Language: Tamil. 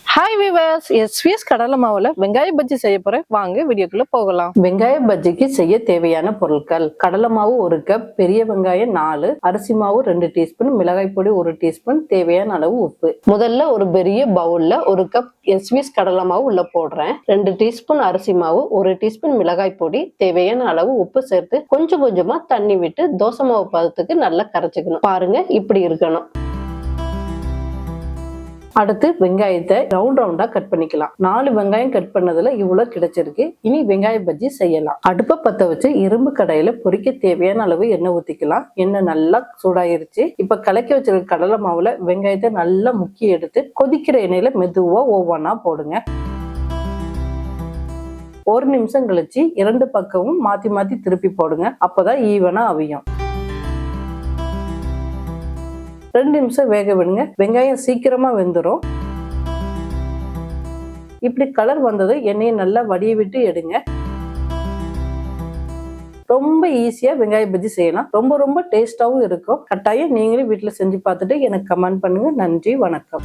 ஹாய் விவர்ஸ் எஸ்விஎஸ் கடலை மாவுல வெங்காய பஜ்ஜி செய்ய போறேன். வாங்க வீடியோக்குள்ள போகலாம். வெங்காய பஜ்ஜிக்கு செய்ய தேவையான பொருட்கள். கடலை மாவு ஒரு கப் பெரிய வெங்காயம் நாலு அரிசி மாவு ரெண்டு டீஸ்பூன் மிளகாய் பொடி ஒரு டீஸ்பூன் தேவையான அளவு உப்பு. முதல்ல ஒரு பெரிய பவுல்ல ஒரு கப் எஸ்விஎஸ் கடலை மாவு உள்ள போடுறேன். ரெண்டு டீஸ்பூன் அரிசி மாவு ஒரு டீஸ்பூன் மிளகாய் பொடி தேவையான அளவு உப்பு சேர்த்து கொஞ்சம் கொஞ்சமா தண்ணி விட்டு தோசை மாவு பதத்துக்கு நல்லா கரைச்சிக்கணும். பாருங்க இப்படி இருக்கணும். அடுத்து வெங்காயத்தை ரவுண்ட் ரவுண்டா கட் பண்ணிக்கலாம். நாலு வெங்காயம் கட் பண்ணதுல இவ்வளவு கிடைச்சிருக்கு. இனி வெங்காய பஜ்ஜி செய்யலாம். அடுப்பை பத்த வச்சு இரும்பு கடையில பொறிக்க தேவையான அளவு எண்ணெய் ஊத்திக்கலாம். எண்ணெய் நல்லா சூடாயிருச்சு. இப்ப கலக்கி வச்சிருக்க கடலை மாவுல வெங்காயத்தை நல்லா முக்கி எடுத்து கொதிக்கிற எண்ணெயில மெதுவா ஒவ்வொன்றா போடுங்க. ஒரு நிமிஷம் கழிச்சு இரண்டு பக்கமும் மாத்தி மாத்தி திருப்பி போடுங்க. அப்பதான் ஈவனா அவியும். ரெண்டு நிமிஷம் வேக விடுங்க. வெங்காயம் சீக்கிரமாக வெந்துடும் இப்படி கலர் வந்தது எண்ணெயை நல்லா வடிய விட்டு எடுங்க. ரொம்ப ஈஸியாக வெங்காய பஜ்ஜி செய்யலாம். ரொம்ப ரொம்ப டேஸ்ட்டாகவும் இருக்கும். கட்டாயம் நீங்களும் வீட்டில் செஞ்சு பார்த்துட்டு எனக்கு கமெண்ட் பண்ணுங்கள் நன்றி வணக்கம்.